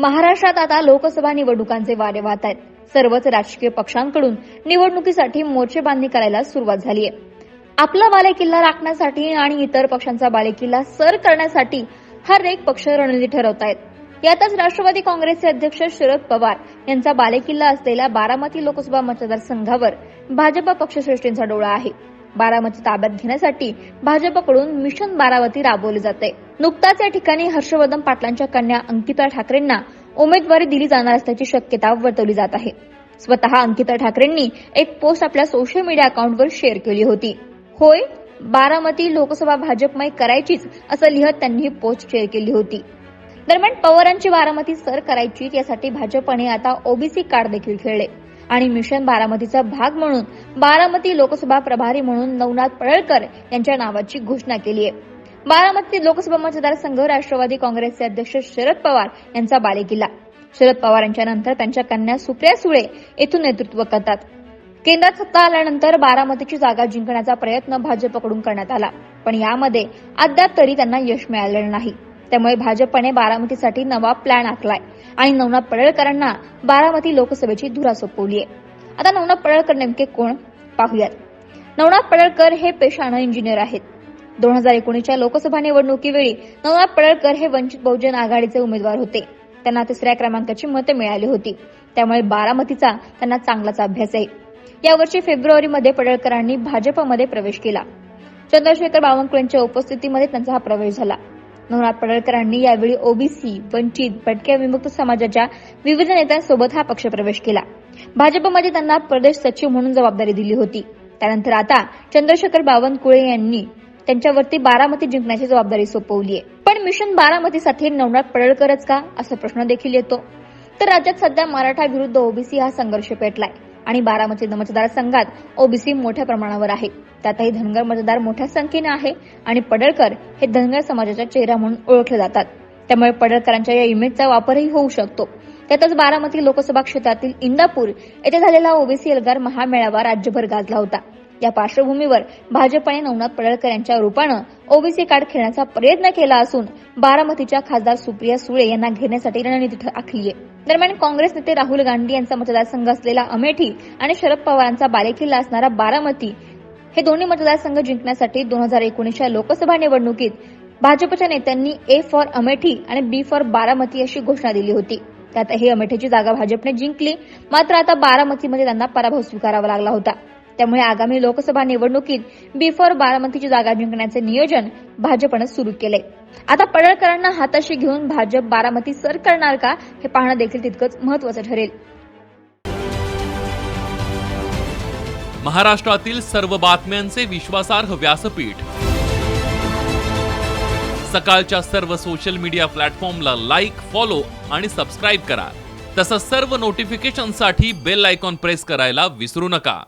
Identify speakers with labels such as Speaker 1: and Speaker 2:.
Speaker 1: महाराष्ट्रात आता लोकसभा निवडणुकांचे वारे वाहत आहेत. सर्वच राजकीय पक्षांकडून निवडणुकीसाठी मोर्चे बांधणी करायला सुरुवात झाली आहे. आपला बालेकिल्ला राखण्यासाठी आणि इतर पक्षांचा बालेकिल्ला सर करण्यासाठी हर एक पक्ष रणनीती ठरवत आहेत. यातच राष्ट्रवादी काँग्रेसचे अध्यक्ष शरद पवार यांचा बालेकिल्ला असलेल्या बारामती लोकसभा मतदारसंघावर भाजप पक्षश्रेष्ठींचा डोळा आहे. बारामती ताब्यात घेण्यासाठी भाजपकडून मिशन बारामती राबवले जाते. नुकताच या ठिकाणी हर्षवर्धन पाटलांच्या कन्या अंकिता ठाकरेंना उमेदवारी दिली जाणार असल्याची शक्यता वर्तवली जात आहे. स्वतः अंकिता ठाकरेंनी एक पोस्ट आपल्या सोशल मीडिया अकाउंटवर शेअर केली होती. होय बारामती लोकसभा भाजपमय करायचीच असं लिहत त्यांनी पोस्ट शेअर केली होती. दरम्यान पवारांची बारामती सर करायची यासाठी भाजपने आता ओबीसी कार्ड देखील खेळले. आणि मिशन बारामतीचा भाग म्हणून बारामती लोकसभा प्रभारी म्हणून नवनाथ पडळकर यांच्या नावाची घोषणा केली आहे. बारामती लोकसभा मतदारसंघ राष्ट्रवादी काँग्रेसचे अध्यक्ष शरद पवार यांचा बालेकिल्ला. शरद पवार यांच्यानंतर त्यांच्या कन्या सुप्रिया सुळे येथून नेतृत्व करतात. केंद्रात सत्ता आल्यानंतर बारामतीची जागा जिंकण्याचा प्रयत्न भाजपकडून करण्यात आला. पण यामध्ये अद्याप तरी त्यांना यश मिळालेलं नाही. त्यामुळे भाजपने बारामतीसाठी नवा प्लॅन आखलाय. आणि नवनाथ पडळकरांना बारामती लोकसभेची धुरा सोपवली आहे आता नवनाथ पडळकर नेमके कोण? पाहूयात. नवनाथ पडळकर हे पेशानं इंजिनियर आहेत. दोन हजार एकोणीसच्या लोकसभा निवडणुकीवेळी नवनाथ पडळकर हे वंचित बहुजन आघाडीचे उमेदवार होते. त्यांना तिसऱ्या क्रमांकाची मतं मिळाली होती. त्यामुळे बारामतीचा त्यांना चांगलाच अभ्यास आहे. यावर्षी फेब्रुवारीमध्ये पडळकरांनी भाजपमध्ये प्रवेश केला. चंद्रशेखर बावनकुळेंच्या उपस्थितीमध्ये त्यांचा हा प्रवेश झाला. नवनाथ पडळकरांनी यावेळी ओबीसी वंचित भटक्या विमुक्त समाजाच्या विविध नेत्यांसोबत हा पक्ष प्रवेश केला. भाजपमध्ये त्यांना प्रदेश सचिव म्हणून जबाबदारी दिली होती. त्यानंतर आता चंद्रशेखर बावनकुळे यांनी त्यांच्यावरती बारामती जिंकण्याची जबाबदारी सोपवली आहे. पण मिशन बारामतीसाठी नवनाथ पडळकरच का? असा प्रश्न देखील येतो. तर राज्यात सध्या मराठा विरुद्ध ओबीसी हा संघर्ष पेटलाय. आणि बारामती मतदार संघात ओबीसी मोठ्या प्रमाणावर आहे. त्यातही धनगर मतदार मोठ्या संख्येने आहे आणि पडळकर हे धनगर समाजाचा चेहरा म्हणून ओळखले जातात. त्यामुळे पडळकरांच्या या इमेजचा वापरही होऊ शकतो. त्यातच बारामती लोकसभा क्षेत्रातील इंदापूर येथे झालेला ओबीसी एल्गार महामेळावा राज्यभर गाजला होता. या पार्श्वभूमीवर भाजपने नवनाथ पडळकर यांच्या रूपानं ओबीसी कार्ड खेळण्याचा प्रयत्न केला असून बारामतीच्या खासदार सुप्रिया सुळे यांना घेण्यासाठी रणनीती आखली आहे. दरम्यान काँग्रेस नेते राहुल गांधी यांचा मतदारसंघ असलेला अमेठी आणि शरद पवारांचा बालेकिल्ला असणारा बारामती हे दोन्ही मतदारसंघ जिंकण्यासाठी दोन हजार एकोणीसच्या लोकसभा निवडणुकीत भाजपच्या नेत्यांनी ए फॉर अमेठी आणि बी फॉर बारामती अशी घोषणा दिली होती. त्यातही अमेठीची जागा भाजपने जिंकली. मात्र आता बारामतीमध्ये त्यांना पराभव स्वीकारावा लागला होता. त्यामुळे आगामी लोकसभा निवडणुकीत बी फॉर बारामतीची जागा जिंकण्याचे नियोजन भाजपनं सुरू केले. आता पडळकरांना हाताशी घेऊन भाजप बारामती सर करणार का हे पाहणं देखील तितकंच महत्वाचं ठरेल.
Speaker 2: महाराष्ट्रातील सर्व बातम्यांचे विश्वासार्ह व्यासपीठ. सकाळच्या सर्व सोशल मीडिया प्लॅटफॉर्मला लाईक फॉलो आणि सबस्क्राईब करा. तसंच सर्व नोटिफिकेशनसाठी बेल आयकॉन प्रेस करायला विसरू नका.